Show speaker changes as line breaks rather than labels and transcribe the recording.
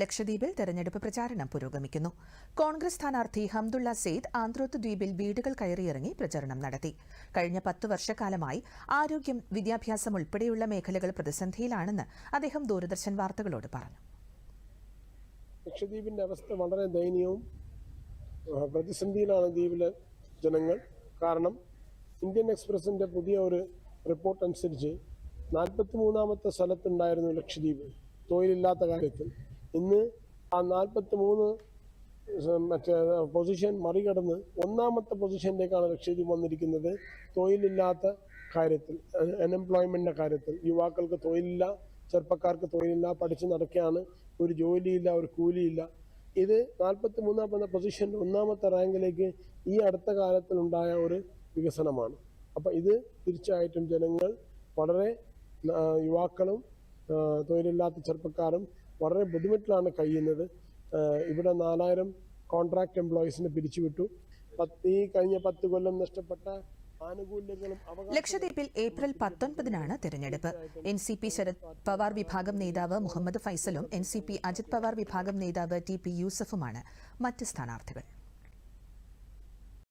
ലക്ഷദ്വീപിൽ തെരഞ്ഞെടുപ്പ് പ്രചാരണം പുരോഗമിക്കുന്നു. കോൺഗ്രസ് സ്ഥാനാർത്ഥി ഹംദുള്ള സെയ്ദ് ആന്ത്രോത്ത് ദ്വീപിൽ വീടുകൾ കയറിയിറങ്ങി പ്രചരണം നടത്തി. കഴിഞ്ഞ പത്ത് വർഷക്കാലമായി ആരോഗ്യം വിദ്യാഭ്യാസം ഉൾപ്പെടെയുള്ള മേഖലകൾ പ്രതിസന്ധിയിലാണെന്ന് അദ്ദേഹം ദൂരദർശൻ വാർത്തകളോട് പറഞ്ഞു.
ലക്ഷദ്വീപിന്റെ അവസ്ഥ വളരെ ദയനീയവും പ്രതിസന്ധിയിലാണ് ദ്വീപിലെ ജനങ്ങൾ. കാരണം ഇന്ത്യൻ എക്സ്പ്രസിന്റെ പുതിയ ഒരു റിപ്പോർട്ട് അനുസരിച്ച് നാൽപ്പത്തി മൂന്നാമത്തെ സ്ഥലത്തുണ്ടായിരുന്നു ലക്ഷദ്വീപ്. തൊഴിലില്ലാത്ത കാര്യത്തിൽ ഇന്ന് ആ നാൽപ്പത്തി മൂന്ന് മറ്റേ പൊസിഷൻ മറികടന്ന് ഒന്നാമത്തെ പൊസിഷനിലേക്കാണ് ലക്ഷദ്വീപ് വന്നിരിക്കുന്നത്. തൊഴിലില്ലാത്ത കാര്യത്തിൽ അൺഎംപ്ലോയ്മെന്റിന്റെ കാര്യത്തിൽ. യുവാക്കൾക്ക് തൊഴിലില്ല ചെറുപ്പക്കാർക്ക് തൊഴിലില്ല പഠിച്ചു നടക്കുകയാണ് ഒരു ജോലിയില്ല ഒരു കൂലിയില്ല. ഇത് നാൽപ്പത്തി മൂന്നാമത്തെ പൊസിഷൻ ഒന്നാമത്തെ റാങ്കിലേക്ക് ഈ അടുത്ത കാലത്തിലുണ്ടായ ഒരു വികസനമാണ്. അപ്പം ഇത് തീർച്ചയായിട്ടും ജനങ്ങൾ വളരെ യുവാക്കളും തൊഴിലില്ലാത്ത ചെറുപ്പക്കാരും വളരെ ബുദ്ധിമുട്ടിലാണ് കഴിയുന്നത്. ഇവിടെ നാലായിരം കോൺട്രാക്ട് എംപ്ലോയീസിനെ പിരിച്ചുവിട്ടു. ഈ കഴിഞ്ഞ പത്ത് കൊല്ലം നഷ്ടപ്പെട്ട
ലക്ഷദ്വീപിൽ ഏപ്രിൽ പത്തൊൻപതിനാണ് തെരഞ്ഞെടുപ്പ്. N C P Sharad Pawar വിഭാഗം നേതാവ് Muhammad ഫൈസലും N C P Ajit Pawar വിഭാഗം നേതാവ് ടി പി യൂസഫുമാണ് മറ്റ് സ്ഥാനാർത്ഥികൾ.